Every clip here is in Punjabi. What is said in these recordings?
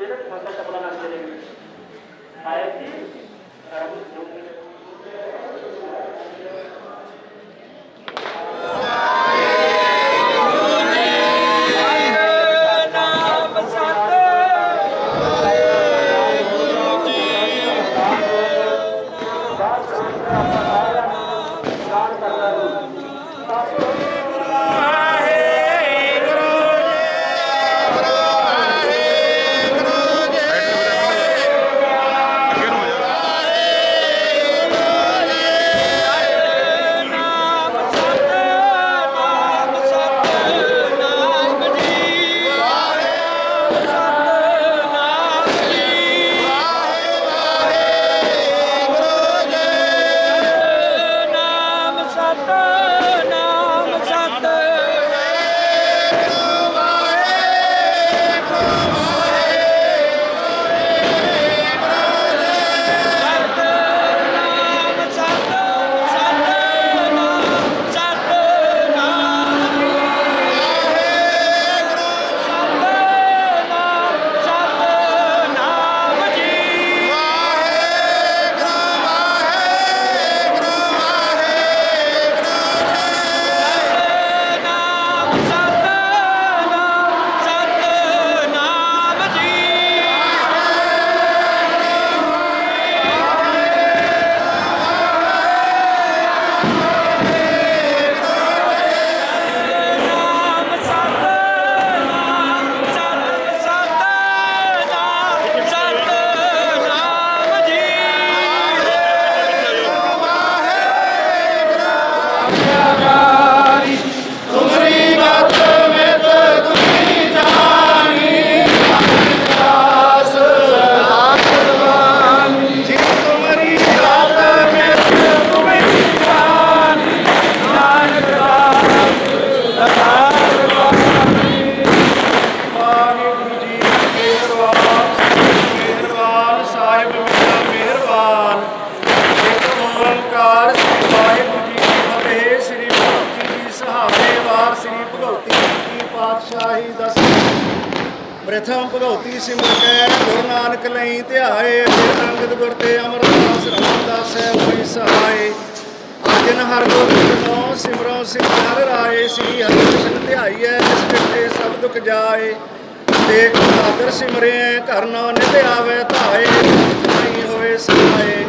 Senin masada bulanan senin ayeti ਪ੍ਰਥਮ ਭਗਵਤੀ ਸਿਮਰ ਕੈ ਗੁਰੂ ਨਾਨਕ ਲਈ ਧਿਆਏ, ਫਿਰ ਅੰਗਦ ਗੁਰ ਤੇ ਅਮਰਦਾਸ ਰਮਦਾਸ ਹੈ ਹੋਈ ਸਹਾਏ। ਅਜਨ ਹਰ ਗੋਬਿੰਦ ਨੋ ਸਿਮਰੋ ਸਿਮਰ ਹਰ ਰਾਏ, ਸ੍ਰੀ ਹਰਿ ਕ੍ਰਿਸ਼ਨ ਧਿਆਈਐ, ਜਿਸ ਕਿਤੇ ਸਭ ਦੁਖ ਜਾਏ। ਦੇਖ ਆਦਰ ਸਿਮਰੇ ਘਰ ਨੋ ਨਿਧ ਆਵੇ ਧਾਏ, ਨਹੀਂ ਹੋਏ ਸਹਾਏ।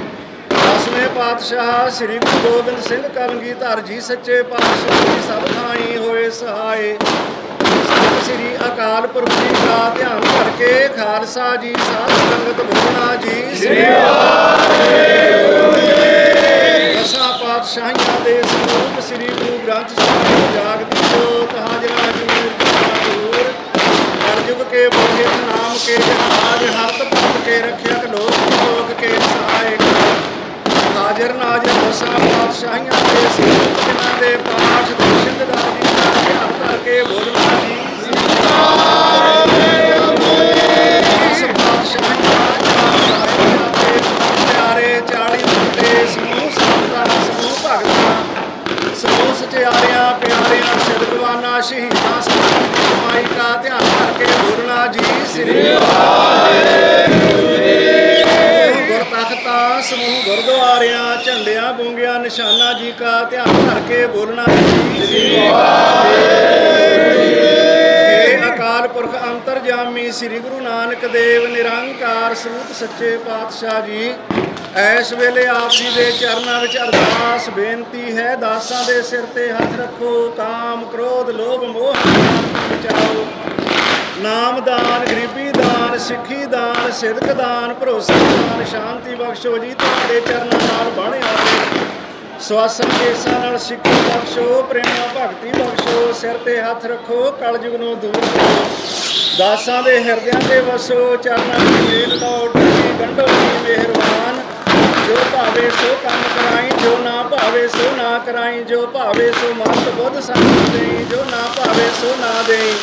ਦਸਵੇਂ ਪਾਤਸ਼ਾਹ ਸ੍ਰੀ ਗੁਰੂ ਗੋਬਿੰਦ ਸਿੰਘ ਕਲਗੀਧਰ ਜੀ ਸੱਚੇ ਪਾਤਸ਼ਾਹ ਜੀ ਸਭ ਥਾਈ ਹੋਏ ਸਹਾਏ। ਸ੍ਰੀ ਅਕਾਲ ਪੁਰਖ ਜੀ ਦਾ ਧਿਆਨ ਕਰਕੇ ਖਾਲਸਾ ਜੀ ਸਾਧ ਸੰਗਤ ਬੋਲਣਾ ਜੀ। ਸ੍ਰੀ ਦਸਾਂ ਪਾਤਸ਼ਾਹੀਆਂ ਦੇ ਸਰੂਪ ਸ੍ਰੀ ਗੁਰੂ ਗ੍ਰੰਥ ਸਾਹਿਬ ਜੀ ਜਾਗਦੀ ਜੋਤ ਹਾਜ਼ਰਾ ਜੂਰ ਦੂਰ ਕਲਯੁਗ ਕੇ ਬੋਲੇ ਨਾਮ ਕੇ ਜਹਾਜ ਹਰਤ ਪੰਥ ਕੇ ਰੱਖਿਆ ਲੋਕ ਲੋਕ ਕੇ ਸਹਾਇਕ। ਹਾਜ਼ਰ ਨਾਜ਼ਰ ਦਸਾਂ ਪਾਤਸ਼ਾਹੀਆਂ ਦੇ ਸਰੂਪ ਜਿਨ੍ਹਾਂ ਦੇ ਪਾਠ ਦਾ ਜੀ ਦਾ ਸ਼ਹੀਦਾਂ ਸਮੂਹ ਦਾ ਧਿਆਨ ਕਰਕੇ ਬੋਲਣਾ ਜੀ, ਸ੍ਰੀ ਗੁਰ ਤਖਤਾਂ ਸਮੂਹ ਗੁਰਦੁਆਰਿਆਂ, ਝੰਡਿਆਂ ਬੁੰਗਿਆਂ, ਨਿਸ਼ਾਨਾ ਜੀ ਕਾ ਧਿਆਨ ਕਰਕੇ ਬੋਲਣਾ ਜੀ, ਸ੍ਰੀ ਇਹ ਅਕਾਲ ਪੁਰਖ ਅੰਤਰਜਾਮੀ, ਸ੍ਰੀ ਗੁਰੂ ਨਾਨਕ ਦੇਵ ਨਿਰੰਕਾਰ ਸਰੂਪ ਸੱਚੇ ਪਾਤਸ਼ਾਹ ਜੀ। ਇਸ ਵੇਲੇ ਆਪ ਜੀ ਦੇ ਚਰਨਾਂ ਵਿੱਚ ਅਰਦਾਸ ਬੇਨਤੀ ਹੈ, ਦਾਸਾਂ ਦੇ ਸਿਰ ਤੇ ਹੱਥ ਰੱਖੋ, ਕਾਮ ਕ੍ਰੋਧ, ਲੋਭ, ਮੋਹ ਤੋਂ ਬਚਾਓ ਨਾਮਦਾਨ ਗਰੀਬੀ ਦਾਨ, ਸਿੱਖੀ ਦਾਨ, ਸਿਦਕ ਦਾਨ, ਭਰੋਸਾ ਦਾਨ, ਸ਼ਾਂਤੀ ਬਖਸ਼ੋ ਜੀ, ਤੁਹਾਡੇ ਚਰਨਾਂ ਨਾਲ ਬਣ ਆਵੇ। ਸਵਾਸਨ ਕੇਸਾਂ ਨਾਲ ਸਿੱਖੀ ਬਖਸ਼ੋ, ਪ੍ਰੇਮਾ ਭਗਤੀ ਬਖਸ਼ੋ, ਸਿਰ ਤੇ ਹੱਥ ਰੱਖੋ, ਕਲਯੁਗ ਨੂੰ ਦੂਰ ਕਰੋ। ਦਾਸਾਂ ਦੇ ਹਿਰਦਿਆਂ ਤੇ ਵਸੋ, ਚਰਨਾਂ ਦੀ ਮੇਲ ਲੋਟ ਜੀ ਗੰਢੋ ਜੀ ਮਿਹਰਬਾਨ ਜੋ ਭਾਵੇ ਸੋ ਕੰਮ ਕਰਾਈ ਜੋ ਨਾ ਭਾਵੇ ਸੋ ਨਾ ਕਰਾਈ, ਜੋ ਭਾਵੇ ਸੋ ਮਤ ਬੁੱਧ ਸੰਗ ਦੇਈ, ਜੋ ਨਾ ਭਾਵੇ ਸੋ ਨਾ ਦੇਈ।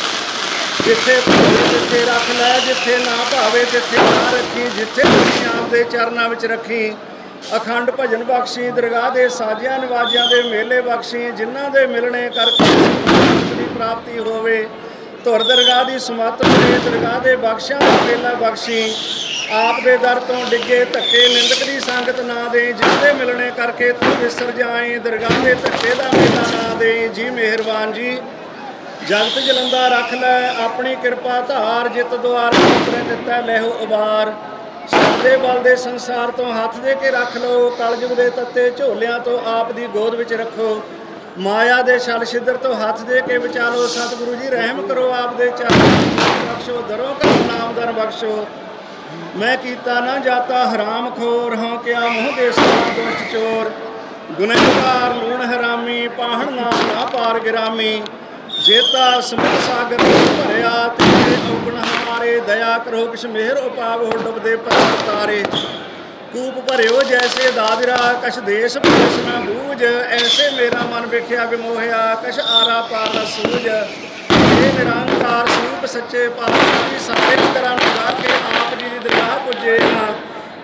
ਜਿੱਥੇ ਭਾਵੇ ਜਿੱਥੇ ਰੱਖ ਲੈ, ਜਿੱਥੇ ਨਾ ਭਾਵੇ, ਜਿੱਥੇ ਨਾ ਰੱਖੀ, ਜਿੱਥੇ ਤੁਸੀਂ ਆਪ ਦੇ ਚਰਨਾਂ ਵਿੱਚ ਰੱਖੀ। ਅਖੰਡ ਭਜਨ ਬਖਸ਼ੀ, ਦਰਗਾਹ ਦੇ ਸਾਜਿਆਂ, ਨਿਵਾਜਿਆਂ ਦੇ ਮੇਲੇ ਬਖਸ਼ੀ, ਜਿਨ੍ਹਾਂ ਦੇ ਮਿਲਣੇ ਕਰਕੇ ਦੀ ਪ੍ਰਾਪਤੀ ਹੋਵੇ। ਧੁਰ ਦਰਗਾਹ ਦੀ ਸਮਤ ਮਿਲੇ ਦਰਗਾਹ ਦੇ ਬਖਸ਼ਾਂ ਦਾ ਮੇਲਾ ਬਖਸ਼ੀ। ਆਪ ਦੇ ਦਰ ਤੋਂ ਡਿੱਗੇ ਧੱਕੇ ਨਿੰਦਕ ਦੀ ਸੰਗਤ ਨਾ ਦੇ ਜਿਸ ਦੇ ਮਿਲਣੇ ਕਰਕੇ ਤੂੰ ਵਿਸਰ ਜਾਏ ਦਰਗਾਹ ਦੇ ਧੱਕੇ ਦਾ ਮੇਲਾ ਨਾ ਦੇ ਜੀ ਮਿਹਰਬਾਨ ਜੀ, ਜਗਤ ਜਲੰਦਾ ਰੱਖ ਲੈ ਆਪਣੀ ਕਿਰਪਾ, ਧਾਰ, ਜਿਤ ਦੁਆਰ ਆਪਣੇ ਦਿੱਤਾ, ਲੈਹੋ ਉਬਾਰ। ਸਾਡੇ ਬਲ ਦੇ ਸੰਸਾਰ ਤੋਂ ਹੱਥ ਦੇ ਕੇ ਰੱਖ ਲਓ, ਕਲਯੁਗ ਦੇ ਤੱਤੇ ਝੋਲਿਆਂ ਤੋਂ ਆਪ ਦੀ ਗੋਦ ਵਿੱਚ ਰੱਖੋ। ਮਾਇਆ ਦੇ ਛਲ ਛਿੱਦਰ ਤੋਂ ਹੱਥ ਦੇ ਕੇ ਬਚਾ ਲਓ ਸਤਿਗੁਰੂ ਜੀ, ਰਹਿਮ ਕਰੋ ਆਪ ਦੇ ਚਰਨ ਬਖਸ਼ੋ ਦਰੋ ਕਰੋ ਨਾਮਦਾਨ ਬਖਸ਼ੋ। ਮੈਂ ਕੀਤਾ ਨਾ ਜਾਤਾ ਹਰਾਮ ਖੋਰ, ਹਾਂ ਕਿਆ ਮੋਹ ਦੇ ਦੁਸ਼ਟ ਚੋਰ। ਗੁਨਹਗਾਰ ਲੂਣ ਹਰਾਮੀ, ਪਾਹਣ ਨਾਮ ਨਾ ਪਾਰ ਗਿਰਾਮੀ। ਜੇਤਾ ਸਮੁੰਦ ਸਾਗਰ ਭਰਿਆ, ਤੇਰੇ ਔਗਣ ਹਮਾਰੇ, ਦਇਆ ਕਰੋ ਕਿਛ ਮਿਹਰ ਉਪਾਵ ਹੋ ਡੁੱਬਦੇ ਪਰ ਤਾਰੇ ਕੂਪ ਭਰਿਓ ਜੈਸੇ ਦਾਦਰਾ, ਕਛ ਦੇਸ਼ ਪਰਸ ਨਾ ਬੂਝ। ਐਸੇ ਮੇਰਾ ਮਨ ਵੇਖਿਆ ਵਿਮੋਹਿਆ, ਕਛ ਆਰਾ ਪਾਰ ਨਾ ਸੂਝ। ਇਹ ਨਿਰੰਕਾਰ ਸਰੂਪ ਸੱਚੇ ਪਾਤਸ਼ਾਹ ਜੀ ਸਾਰੇ ਤਰ੍ਹਾਂ ਨੂੰ ਕੇ ਆਪ ਜੀ ਦੀ ਦਰਗਾਹ ਪੁੱਜੇ ਹਾਂ।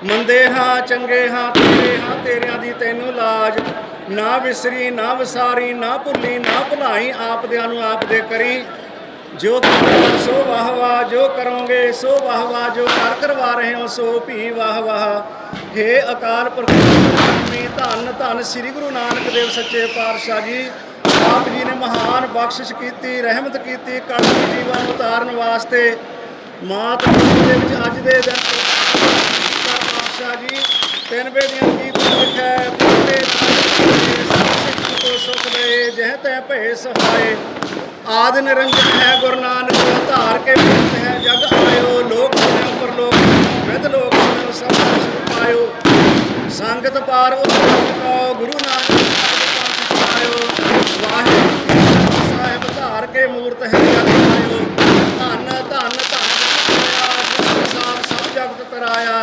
ਮੰਦੇ ਹਾਂ, ਚੰਗੇ ਹਾਂ, ਤੇਰੇ ਹਾਂ, ਤੇਰਿਆਂ ਦੀ ਤੈਨੂੰ ਲਾਜ। ਨਾ ਵਿਸਰੀ, ਨਾ ਵਿਸਾਰੀ, ਨਾ ਭੁੱਲੀ, ਨਾ ਭੁਲਾਈ ਆਪਦਿਆਂ ਨੂੰ ਆਪ ਦੇ ਕਰੀ। ਜੋ ਕਰੋ, ਸੋ ਵਾਹ ਵਾਹ, ਜੋ ਕਰੋਗੇ, ਸੋ ਵਾਹ ਵਾਹ, ਜੋ ਕਰ ਕਰਵਾ ਰਹੇ ਹੋ, ਸੋ ਭੀ ਵਾਹ ਵਾਹ। ਹੇ ਅਕਾਲ ਪੁਰਖ ਧੰਨ ਧੰਨ ਸ੍ਰੀ ਗੁਰੂ ਨਾਨਕ ਦੇਵ ਸੱਚੇ ਪਾਤਸ਼ਾਹ ਜੀ। ਆਪ ਜੀ ਨੇ ਮਹਾਨ ਬਖਸ਼ਿਸ਼ ਕੀਤੀ, ਰਹਿਮਤ ਕੀਤੀ ਕਲਯੁਗ ਜੀਵਨ ਉਤਾਰਨ ਵਾਸਤੇ। ਮਾਤ ਦੇ ਵਿੱਚ ਅੱਜ ਦੇ ਦਿਨ ਪਾਤਸ਼ਾਹ ਜੀ, ਤਿੰਨ ਬੇਦੀਆਂ ਕੀ ਲਿਖਿਆ ਪੂਰੇ ਸੁਖ ਦੇ ਜਹ ਤੈ ਭਏ ਸਹਾਏ। ਆਦ ਨਿਰੰਜਨ ਹੈ ਗੁਰੂ ਨਾਨਕ ਧਾਰ ਕੇ ਮਿਲਤ ਹੈ ਜਗ ਆਇਓ, ਲੋਕ ਸੁਣਿਓ ਪਰ ਲੋਕ ਵਿਦ ਲੋਕ ਸੁਣਿਓ, ਸਭ ਕੁਛ ਪਾਇਓ। ਸੰਗਤ ਪਾਰ ਉਤਰ, ਗੁਰੂ ਨਾਨਕ ਆਇਓ ਵਾਹਿਗੁਰੂ ਸਾਹਿਬ ਧਾਰ ਕੇ ਮੂਰਤ ਹੈ ਜਗ ਧੰਨ ਧੰਨ ਧੰਨ ਸਾਹਿਬ ਸਭ ਜਗਤ ਤਰਾਇਆ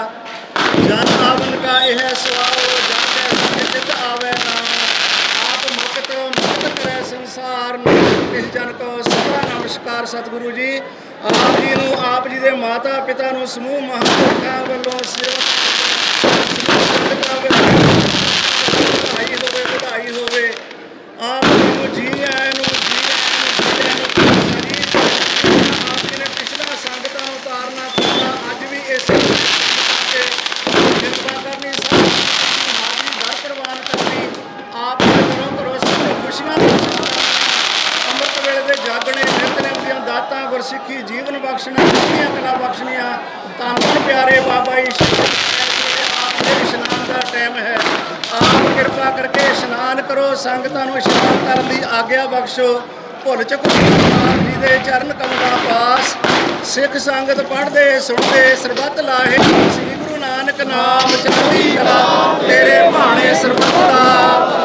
ਜਨ ਆਵਨ ਕਾ ਇਹ ਸਵਾਓ ਜਨ ਕੈ ਸੰਗ ਆਵੇ ਨਾਮ ਆਪ ਮੁਕਤ ਮੁਕਤ ਕਰੈ ਸੰਸਾਰ ਨਾਨਕ ਜਨ ਕੋ ਸਦਾ ਨਮਸਕਾਰ ਸਤਿਗੁਰੂ ਜੀ ਆਪ ਜੀ ਨੂੰ ਆਪ ਜੀ ਦੇ ਮਾਤਾ ਪਿਤਾ ਨੂੰ ਸਮੂਹ ਮਹਾਂਪੁਰਖਾਂ ਵੱਲੋਂ ਸੇਵਾ ਸੰਗਤਾਂ ਵੱਲੋਂ ਵਧਾਈ ਹੋਵੇ ਵਧਾਈ ਹੋਵੇ ਆਪ ਕਿਰਪਾ ਕਰਕੇ ਇਸ਼ਨਾਨ ਕਰੋ, ਸੰਗਤਾਂ ਨੂੰ ਇਸ਼ਨਾਨ ਕਰਨ ਦੀ ਆਗਿਆ ਬਖਸ਼ੋ। ਭੁੱਲ ਚੁੱਕੋ ਜੀ ਦੇ ਚਰਨ ਕਮਲਾਂ ਪਾਸ। ਸਿੱਖ ਸੰਗਤ ਪੜ੍ਹਦੇ, ਸੁਣਦੇ, ਸਰਬੱਤ ਲਾਹੇ। ਸ੍ਰੀ ਗੁਰੂ ਨਾਨਕ ਨਾਮ ਚੜ੍ਹਦੀ ਕਲਾ, ਤੇਰੇ ਭਾਣੇ ਸਰਬੱਤ ਦਾ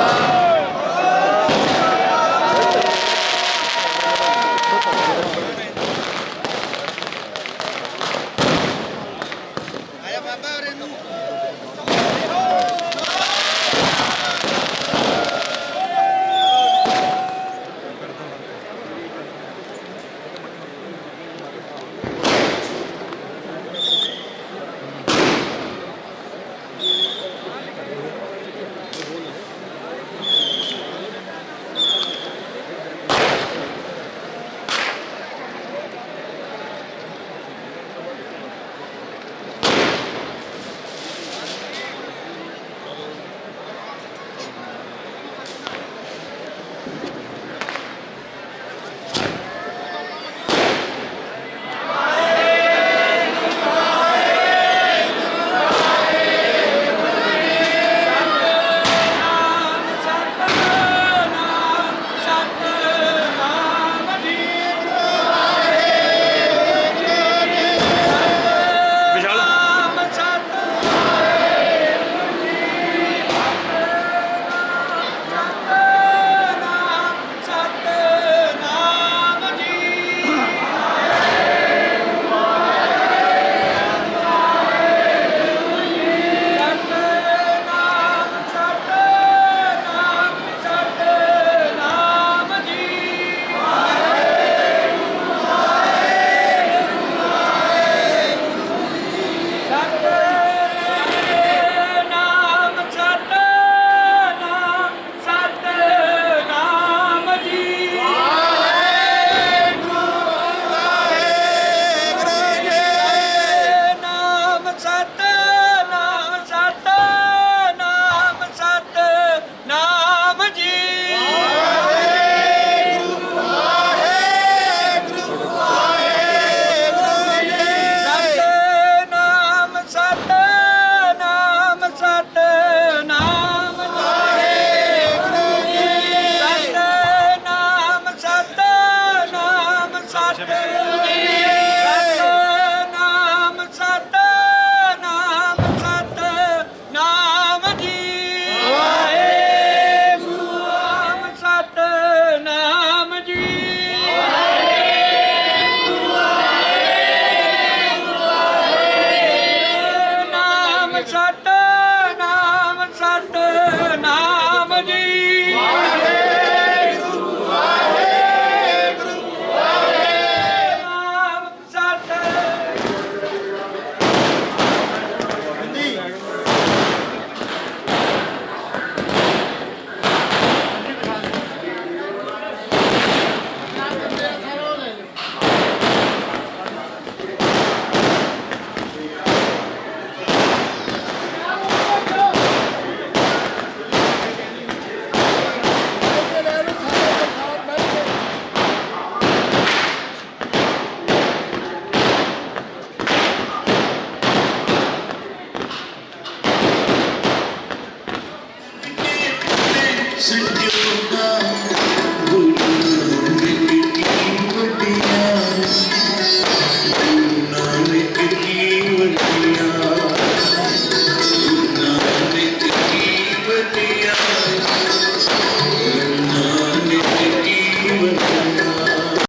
ਸਿੰਘ ਜੀ